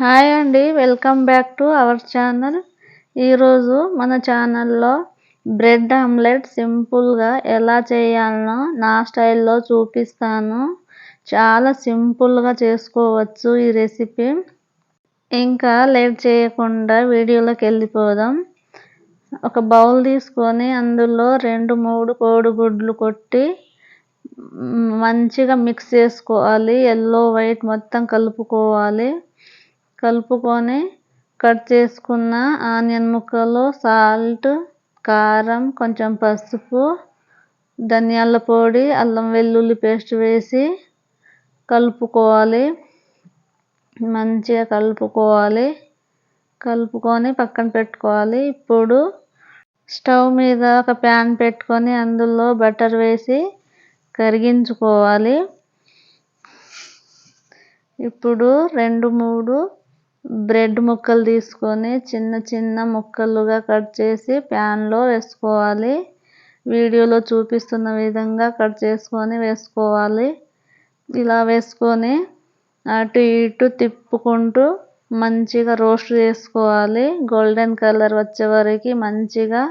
Hi అండి welcome back to our channel. ఈరోజు మన ఛానల్లో బ్రెడ్ ఆమ్లెట్ సింపుల్గా ఎలా చేయాలనో నా స్టైల్లో చూపిస్తాను. చాలా సింపుల్గా చేసుకోవచ్చు ఈ రెసిపీ. ఇంకా లేట్ చేయకుండా వీడియోలోకి వెళ్ళిపోదాం. ఒక బౌల్ తీసుకొని అందులో రెండు మూడు కోడిగుడ్లు కొట్టి మంచిగా మిక్స్ చేసుకోవాలి. ఎల్లో వైట్ మొత్తం కలుపుకోవాలి. కలుపుకొని కట్ చేసుకున్న ఆనియన్ ముక్కలు సాల్ట్ కారం కొంచెం పసుపు ధనియాల పొడి అల్లం వెల్లుల్లి పేస్ట్ వేసి కలుపుకోవాలి. మంచిగా కలుపుకోవాలి. కలుపుకొని పక్కన పెట్టుకోవాలి. ఇప్పుడు స్టవ్ మీద ఒక ప్యాన్ పెట్టుకొని అందులో బటర్ వేసి కరిగించుకోవాలి. ఇప్పుడు రెండు మూడు బ్రెడ్ ముక్కలు తీసుకొని చిన్న చిన్న ముక్కలుగా కట్ చేసి ప్యాన్లో వేసుకోవాలి. వీడియోలో చూపిస్తున్న విధంగా కట్ చేసుకొని వేసుకోవాలి. ఇలా వేసుకొని అటు ఇటు తిప్పుకుంటూ మంచిగా రోస్ట్ చేసుకోవాలి. గోల్డెన్ కలర్ వచ్చే వరకు మంచిగా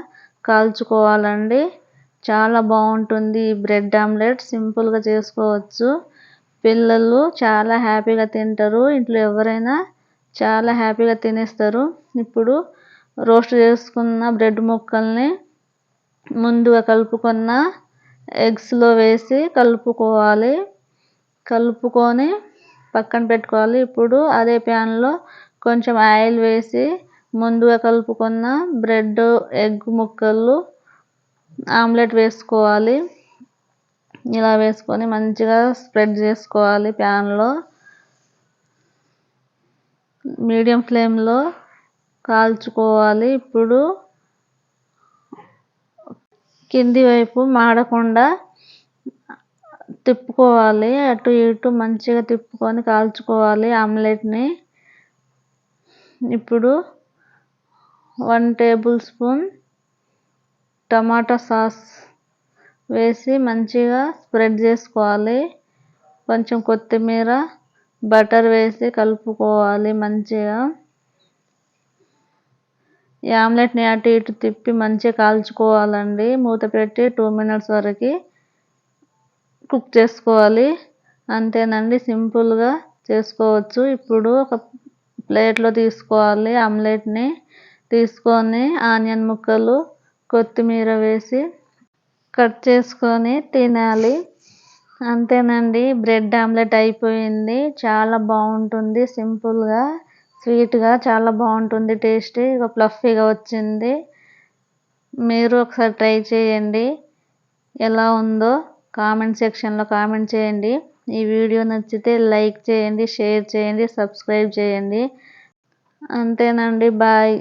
కాల్చుకోవాలండి. చాలా బాగుంటుంది ఈ బ్రెడ్ ఆమ్లెట్. సింపుల్గా చేసుకోవచ్చు. పిల్లలు చాలా హ్యాపీగా తింటారు. ఇంట్లో ఎవరైనా చాలా హ్యాపీగా తినేస్తారు. ఇప్పుడు రోస్ట్ చేసుకున్న బ్రెడ్ ముక్కల్ని ముందుగా కలుపుకున్న ఎగ్స్లో వేసి కలుపుకోవాలి. కలుపుకొని పక్కన పెట్టుకోవాలి. ఇప్పుడు అదే ప్యాన్లో కొంచెం ఆయిల్ వేసి ముందుగా కలుపుకున్న బ్రెడ్ ఎగ్ ముక్కలు ఆమ్లెట్ వేసుకోవాలి. ఇలా వేసుకొని మంచిగా స్ప్రెడ్ చేసుకోవాలి ప్యాన్లో. మీడియం ఫ్లేమ్లో కాల్చుకోవాలి. ఇప్పుడు కింది వైపు మాడకుండా తిప్పుకోవాలి. అటు ఇటు మంచిగా తిప్పుకొని కాల్చుకోవాలి ఆమ్లెట్ని. ఇప్పుడు one table spoon tomato sauce వేసి మంచిగా స్ప్రెడ్ చేసుకోవాలి. కొంచెం కొత్తిమీర బటర్ వేసి కలుపుకోవాలి మంచిగా. ఈ ఆమ్లెట్ని అటు ఇటు తిప్పి మంచిగా కాల్చుకోవాలండి. మూత పెట్టి టూ మినిట్స్ వరకు కుక్ చేసుకోవాలి. అంతేనండి సింపుల్గా చేసుకోవచ్చు. ఇప్పుడు ఒక ప్లేట్లో తీసుకోవాలి ఆమ్లెట్ని తీసుకొని ఆనియన్ ముక్కలు కొత్తిమీర వేసి కట్ చేసుకొని తినాలి. అంతేనండి. బ్రెడ్ ఆమ్లెట్ అయిపోయింది. చాలా బాగుంటుంది. సింపుల్గా స్వీట్గా చాలా బాగుంటుంది. టేస్టీ ఇక ఫ్లఫీగా వచ్చింది. మీరు ఒకసారి ట్రై చేయండి. ఎలా ఉందో కామెంట్ సెక్షన్లో కామెంట్ చేయండి. ఈ వీడియో నచ్చితే లైక్ చేయండి షేర్ చేయండి సబ్స్క్రైబ్ చేయండి. అంతేనండి. బాయ్.